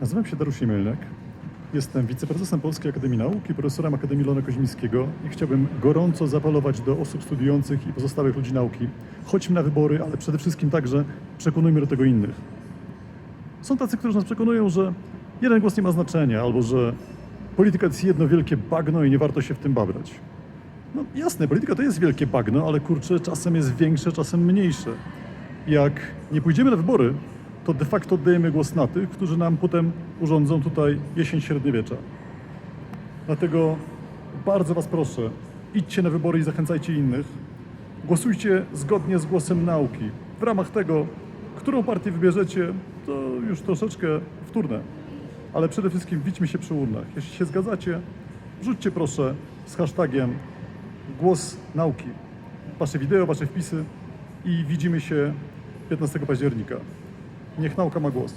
Nazywam się Dariusz Mielniak. Jestem wiceprezesem Polskiej Akademii Nauk i profesorem Akademii Lona Koźmińskiego i chciałbym gorąco zaapelować do osób studiujących i pozostałych ludzi nauki. Chodźmy na wybory, ale przede wszystkim także przekonujmy do tego innych. Są tacy, którzy nas przekonują, że jeden głos nie ma znaczenia, albo że polityka to jest jedno wielkie bagno i nie warto się w tym babrać. No jasne, polityka to jest wielkie bagno, ale kurczę, czasem jest większe, czasem mniejsze. Jak nie pójdziemy na wybory, to de facto oddajemy głos na tych, którzy nam potem urządzą tutaj jesień średniowiecza. Dlatego bardzo Was proszę, idźcie na wybory i zachęcajcie innych. Głosujcie zgodnie z głosem nauki. W ramach tego, którą partię wybierzecie, to już troszeczkę wtórne. Ale przede wszystkim widzimy się przy urnach. Jeśli się zgadzacie, wrzućcie proszę z hashtagiem głos nauki. Wasze wideo, Wasze wpisy i widzimy się 15 października. Нехнал Камагос.